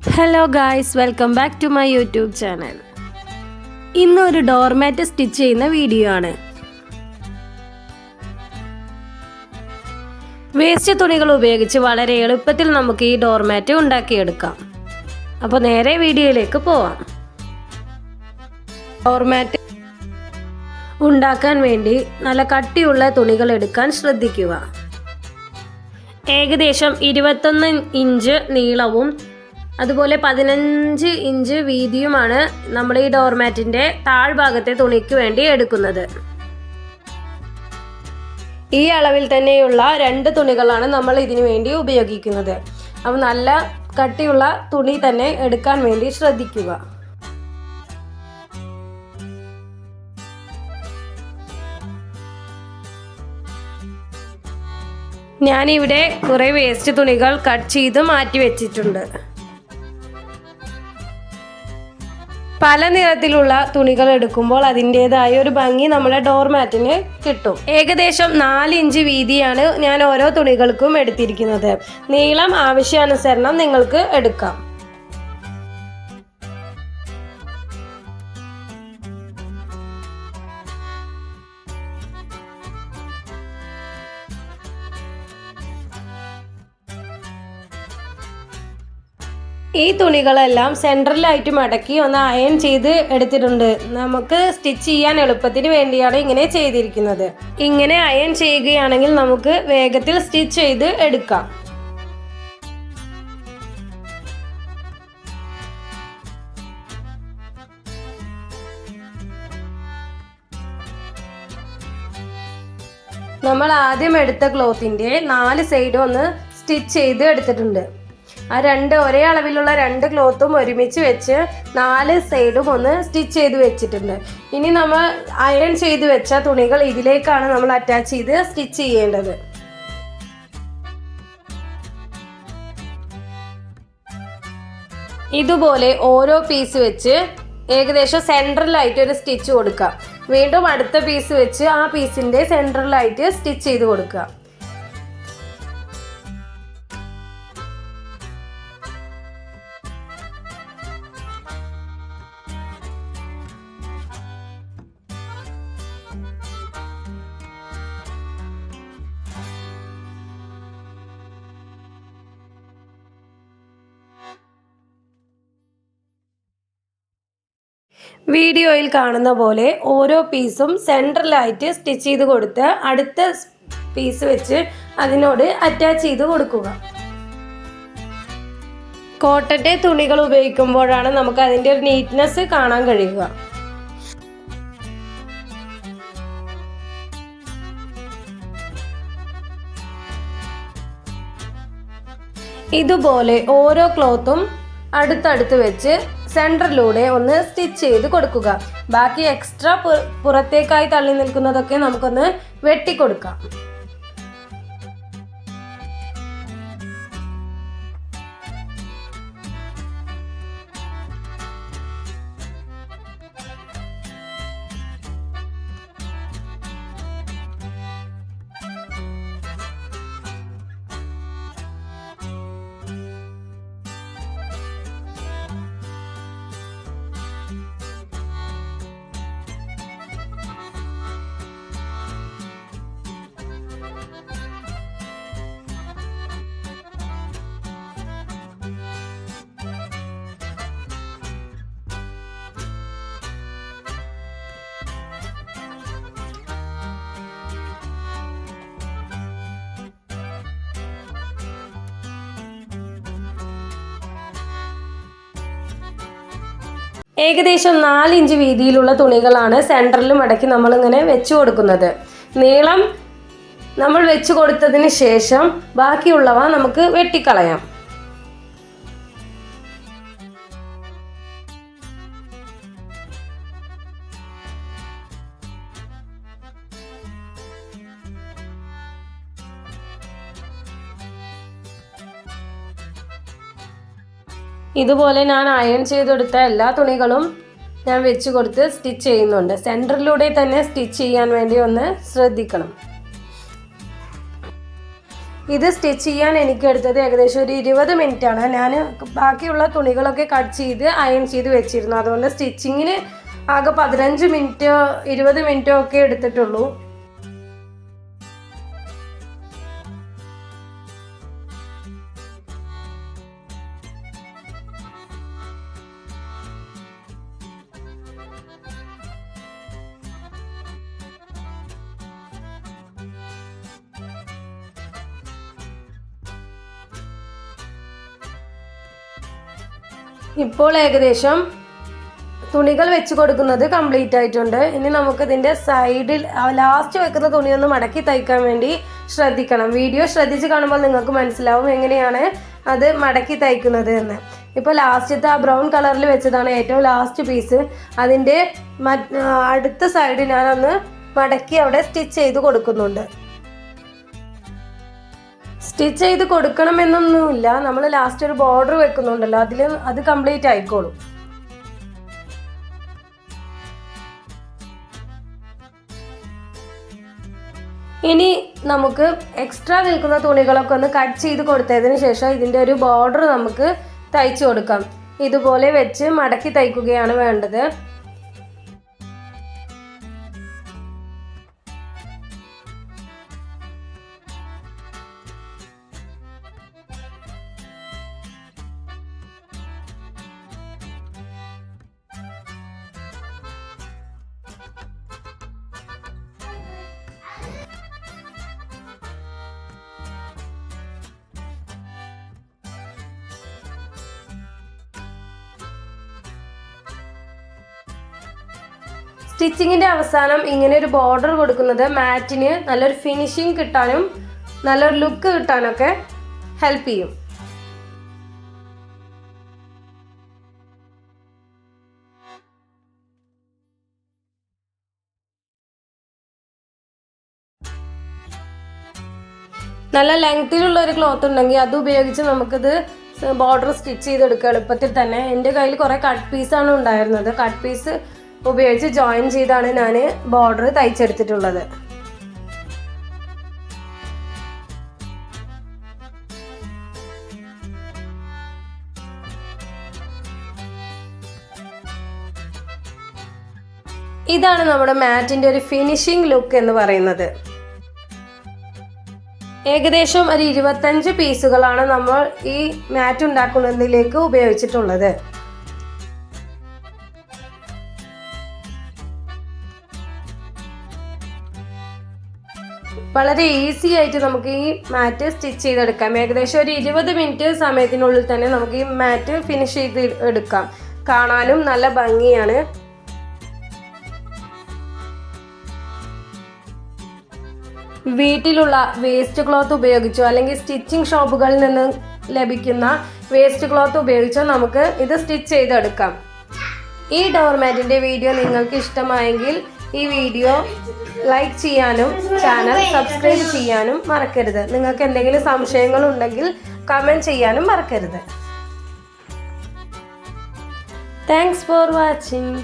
Hello guys welcome back to my YouTube channel ഇന്ന് ഒരു doormat stitch ചെയ്യുന്ന video ആണ്. വേസ്റ്റ് തുണികൾ ഉപയോഗിച്ച് വളരെ എളുപ്പത്തിൽ നമുക്ക് ഈ ഡോർമാറ്റ് ഉണ്ടാക്കിയെടുക്കാം. അപ്പോൾ നേരെ വീഡിയോയിലേക്ക് പോവാം. ഡോർമാറ്റ് ഉണ്ടാക്കാൻ വേണ്ടി നല്ല കട്ടിയുള്ള തുണികൾ എടുക്കാൻ ശ്രദ്ധിക്കുക. ഏകദേശം ഇരുപത്തൊന്ന് ഇഞ്ച് നീളവും അതുപോലെ പതിനഞ്ച് ഇഞ്ച് വീതിയുമാണ് നമ്മൾ ഈ ഡോർമാറ്റിന്റെ താഴ്ഭാഗത്തെ തുണിക്ക് വേണ്ടി എടുക്കുന്നത്. ഈ അളവിൽ തന്നെയുള്ള രണ്ട് തുണികളാണ് നമ്മൾ ഇതിനു വേണ്ടി ഉപയോഗിക്കുന്നത്. അപ്പോൾ നല്ല കട്ടിയുള്ള തുണി തന്നെ എടുക്കാൻ വേണ്ടി ശ്രദ്ധിക്കുക. ഞാനിവിടെ കുറേ വേസ്റ്റ് തുണികൾ കട്ട് ചെയ്ത് മാറ്റി വെച്ചിട്ടുണ്ട്. പല നിറത്തിലുള്ള തുണികൾ എടുക്കുമ്പോൾ അതിന്റെതായ ഒരു ഭംഗി നമ്മുടെ ഡോർമാറ്റിന് കിട്ടും. ഏകദേശം നാല് ഇഞ്ച് വീതിയാണ് ഞാൻ ഓരോ തുണികൾക്കും എടുത്തിരിക്കുന്നത്. നീളം ആവശ്യാനുസരണം നിങ്ങൾക്ക് എടുക്കാം. ഈ തുണികളെല്ലാം സെൻട്രലായിട്ട് മടക്കി ഒന്ന് അയൺ ചെയ്ത് എടുത്തിട്ടുണ്ട്. നമുക്ക് സ്റ്റിച്ച് ചെയ്യാൻ എളുപ്പത്തിന് വേണ്ടിയാണ് ഇങ്ങനെ ചെയ്തിരിക്കുന്നത്. ഇങ്ങനെ അയൺ ചെയ്യുകയാണെങ്കിൽ നമുക്ക് വേഗത്തിൽ സ്റ്റിച്ച് ചെയ്ത് എടുക്കാം. നമ്മൾ ആദ്യം എടുത്ത ക്ലോത്തിന്റെ നാല് സൈഡും ഒന്ന് സ്റ്റിച്ച് ചെയ്ത് എടുത്തിട്ടുണ്ട്. ആ രണ്ട് ഒരേ അളവിലുള്ള രണ്ട് ക്ലോത്തും ഒരുമിച്ച് വെച്ച് നാല് സൈഡും ഒന്ന് സ്റ്റിച്ച് ചെയ്ത് വെച്ചിട്ടുണ്ട്. ഇനി നമ്മൾ അയൺ ചെയ്ത് വെച്ച തുണികൾ ഇതിലേക്കാണ് നമ്മൾ അറ്റാച്ച് ചെയ്ത് സ്റ്റിച്ച് ചെയ്യേണ്ടത്. ഇതുപോലെ ഓരോ പീസ് വെച്ച് ഏകദേശം സെൻട്രലായിട്ട് ഒരു സ്റ്റിച്ച് കൊടുക്കുക വീണ്ടും അടുത്ത പീസ് വെച്ച് ആ പീസിന്റെ സെൻട്രലായിട്ട് സ്റ്റിച്ച് ചെയ്ത് കൊടുക്കുക. വീഡിയോയിൽ കാണുന്ന പോലെ ഓരോ പീസും സെൻട്രലായിട്ട് സ്റ്റിച്ച് ചെയ്ത് കൊടുത്ത് അടുത്ത പീസ് വെച്ച് അതിനോട് അറ്റാച്ച് ചെയ്ത് കൊടുക്കുക. കോട്ടന്റെ തുണികൾ ഉപയോഗിക്കുമ്പോഴാണ് നമുക്ക് അതിന്റെ ഒരു നീറ്റ്നെസ് കാണാൻ കഴിയുക. ഇതുപോലെ ഓരോ ക്ലോത്തും അടുത്തടുത്ത് വെച്ച് സെന്ററിലൂടെ ഒന്ന് സ്റ്റിച്ച് ചെയ്ത് കൊടുക്കുക. ബാക്കി എക്സ്ട്രാ പുറത്തേക്കായി തള്ളി നിൽക്കുന്നതൊക്കെ നമുക്കൊന്ന് വെട്ടിക്കൊടുക്കാം. ഏകദേശം നാല് ഇഞ്ച് വീതിയിലുള്ള തുണികളാണ് സെന്ററിൽ മടക്കി നമ്മളിങ്ങനെ വെച്ച് കൊടുക്കുന്നത്. നീളം നമ്മൾ വെച്ച് കൊടുത്തതിന് ശേഷം ബാക്കിയുള്ളവ നമുക്ക് വെട്ടിക്കളയാം. ഇതുപോലെ ഞാൻ അയൺ ചെയ്തെടുത്ത എല്ലാ തുണികളും ഞാൻ വെച്ച് കൊടുത്ത് സ്റ്റിച്ച് ചെയ്യുന്നുണ്ട്. സെന്ററിലൂടെ തന്നെ സ്റ്റിച്ച് ചെയ്യാൻ വേണ്ടി ഒന്ന് ശ്രദ്ധിക്കണം. ഇത് സ്റ്റിച്ച് ചെയ്യാൻ എനിക്ക് എടുത്തത് ഏകദേശം ഒരു ഇരുപത് മിനിറ്റാണ് ഞാൻ ബാക്കിയുള്ള തുണികളൊക്കെ കട്ട് ചെയ്ത് അയൺ ചെയ്ത് വെച്ചിരുന്നു. അതുകൊണ്ട് സ്റ്റിച്ചിങ്ങിന് ആകെ പതിനഞ്ച് മിനിറ്റോ ഇരുപത് മിനിറ്റോ ഒക്കെ എടുത്തിട്ടുള്ളൂ. ഇപ്പോൾ ഏകദേശം തുണികൾ വെച്ച് കൊടുക്കുന്നത് കംപ്ലീറ്റ് ആയിട്ടുണ്ട്. ഇനി നമുക്കിതിന്റെ സൈഡിൽ ലാസ്റ്റ് വെക്കുന്ന തുണിയൊന്ന് മടക്കി തയ്ക്കാൻ വേണ്ടി ശ്രദ്ധിക്കണം. വീഡിയോ ശ്രദ്ധിച്ച് കാണുമ്പോൾ നിങ്ങൾക്ക് മനസ്സിലാവും എങ്ങനെയാണ് അത് മടക്കി തയ്ക്കുന്നത് എന്ന്. ഇപ്പോൾ ലാസ്റ്റത്തെ ആ ബ്രൗൺ കളറിൽ വെച്ചതാണ് ഏറ്റവും ലാസ്റ്റ് പീസ് അതിന്റെ അടുത്ത സൈഡ് ഞാനൊന്ന് മടക്കി അവിടെ സ്റ്റിച്ച് ചെയ്ത് കൊടുക്കുന്നുണ്ട്. സ്റ്റിച്ച് ചെയ്ത് കൊടുക്കണമെന്നൊന്നുമില്ല. നമ്മൾ ലാസ്റ്റ് ഒരു ബോർഡർ വെക്കുന്നുണ്ടല്ലോ. അതിൽ അത് കംപ്ലീറ്റ് ആയിക്കോളും. ഇനി നമുക്ക് എക്സ്ട്രാ നിൽക്കുന്ന തുണികളൊക്കെ ഒന്ന് കട്ട് ചെയ്ത് കൊടുത്തതിന് ശേഷം ഇതിന്റെ ഒരു ബോർഡർ നമുക്ക് തയ്ച്ചു കൊടുക്കാം. ഇതുപോലെ വെച്ച് മടക്കി തയ്ക്കുകയാണ് വേണ്ടത്. സ്റ്റിച്ചിങ്ങിന്റെ അവസാനം ഇങ്ങനെ ഒരു ബോർഡർ കൊടുക്കുന്നത് മാറ്റിന് നല്ലൊരു ഫിനിഷിങ് കിട്ടാനും നല്ലൊരു ലുക്ക് കിട്ടാനൊക്കെ ഹെൽപ്പ് ചെയ്യും. നല്ല ലെങ്തിലുള്ള ഒരു ക്ലോത്ത് ഉണ്ടെങ്കിൽ അത് ഉപയോഗിച്ച് നമുക്കിത് ബോർഡർ സ്റ്റിച്ച് ചെയ്തെടുക്കുക എളുപ്പത്തിൽ തന്നെ. എന്റെ കയ്യിൽ കുറേ കട്ട് പീസാണ് ഉണ്ടായിരുന്നത്. കട്ട് പീസ് ഉപയോഗിച്ച് ജോയിൻ ചെയ്താണ് ഞാൻ ബോർഡർ തയ്ച്ചെടുത്തിട്ടുള്ളത്. ഇതാണ് നമ്മുടെ മാറ്റിന്റെ ഒരു ഫിനിഷിംഗ് ലുക്ക് എന്ന് പറയുന്നത്. ഏകദേശം ഒരു ഇരുപത്തഞ്ച് പീസുകളാണ് നമ്മൾ ഈ മാറ്റ് ഉണ്ടാക്കുന്നതിലേക്ക് ഉപയോഗിച്ചിട്ടുള്ളത്. വളരെ ഈസി ആയിട്ട് നമുക്ക് ഈ മാറ്റ് സ്റ്റിച്ച് ചെയ്തെടുക്കാം. ഏകദേശം ഒരു ഇരുപത് മിനിറ്റ് സമയത്തിനുള്ളിൽ തന്നെ നമുക്ക് ഈ മാറ്റ് ഫിനിഷ് ചെയ്ത് എടുക്കാം. കാണാനും നല്ല ഭംഗിയാണ്. വീട്ടിലുള്ള വേസ്റ്റ് ക്ലോത്ത് ഉപയോഗിച്ചോ അല്ലെങ്കിൽ സ്റ്റിച്ചിങ് ഷോപ്പുകളിൽ നിന്ന് ലഭിക്കുന്ന വേസ്റ്റ് ക്ലോത്ത് ഉപയോഗിച്ചോ നമുക്ക് ഇത് സ്റ്റിച്ച് ചെയ്തെടുക്കാം. ഈ ഡോർമാറ്റിന്റെ വീഡിയോ നിങ്ങൾക്ക് ഇഷ്ടമായെങ്കിൽ ഈ വീഡിയോ ലൈക്ക് ചെയ്യാനും ചാനൽ സബ്സ്ക്രൈബ് ചെയ്യാനും മറക്കരുത്. നിങ്ങൾക്ക് എന്തെങ്കിലും സംശയങ്ങളുണ്ടെങ്കിൽ കമന്റ് ചെയ്യാനും മറക്കരുത്. Thanks for watching